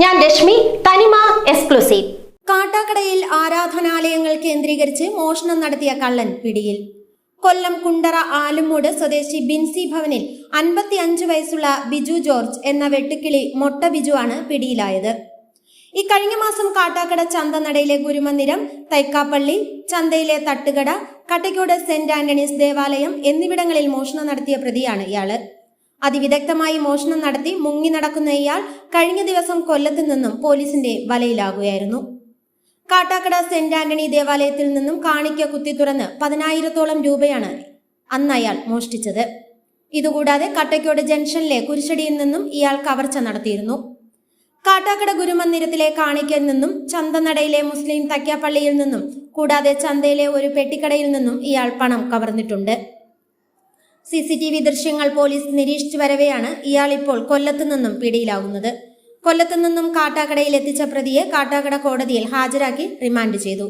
രശ്മി തനിമ എക്സ്ക്ലൂസീവ്. കാട്ടാക്കടയിൽ ആരാധനാലയങ്ങൾ കേന്ദ്രീകരിച്ച് മോഷണം നടത്തിയ കള്ളൻ പിടിയിൽ. കൊല്ലം കുണ്ടറ ആലുമൂട് സ്വദേശി ബിൻസി ഭവനിൽ അൻപത്തി അഞ്ച് വയസ്സുള്ള ബിജു ജോർജ് എന്ന വെട്ടുക്കിളി മൊട്ട ബിജു ആണ് പിടിയിലായത് ഇക്കഴിഞ്ഞ മാസം കാട്ടാക്കട ചന്തനടയിലെ ഗുരുമന്ദിരം തൈക്കാപ്പള്ളി ചന്തയിലെ തട്ടുകട കട്ടയ്ക്കോട് സെന്റ് ആന്റണീസ് ദേവാലയം എന്നിവിടങ്ങളിൽ മോഷണം നടത്തിയ പ്രതിയാണ് ഇയാൾ. അതിവിദഗ്ധമായി മോഷണം നടത്തി മുങ്ങി നടക്കുന്ന ഇയാൾ കഴിഞ്ഞ ദിവസം കൊല്ലത്തു നിന്നും പോലീസിന്റെ വലയിലാകുകയായിരുന്നു. കാട്ടാക്കട സെന്റ് ആന്റണി ദേവാലയത്തിൽ നിന്നും കാണിക്ക കുത്തി തുറന്ന് പതിനായിരത്തോളം രൂപയാണ് അന്ന് അയാൾ മോഷ്ടിച്ചത്. ഇതുകൂടാതെ കട്ടയ്ക്കോട് ജംഗ്ഷനിലെ കുരിശടിയിൽ നിന്നും ഇയാൾ കവർച്ച നടത്തിയിരുന്നു. കാട്ടാക്കട ഗുരുമന്ദിരത്തിലെ കാണിക്കൽ നിന്നും ചന്തനടയിലെ മുസ്ലിം തക്യാപ്പള്ളിയിൽ നിന്നും കൂടാതെ ചന്തയിലെ ഒരു പെട്ടിക്കടയിൽ നിന്നും ഇയാൾ പണം കവർന്നിട്ടുണ്ട്. സി സി ടി വി ദൃശ്യങ്ങൾ പോലീസ് നിരീക്ഷിച്ചു വരവെയാണ് ഇയാൾ ഇപ്പോൾ കൊല്ലത്തു നിന്നും പിടിയിലാകുന്നത് കൊല്ലത്തു നിന്നും കാട്ടാക്കടയിൽ എത്തിച്ച പ്രതിയെ കാട്ടാക്കട കോടതിയിൽ ഹാജരാക്കി റിമാൻഡ് ചെയ്തു.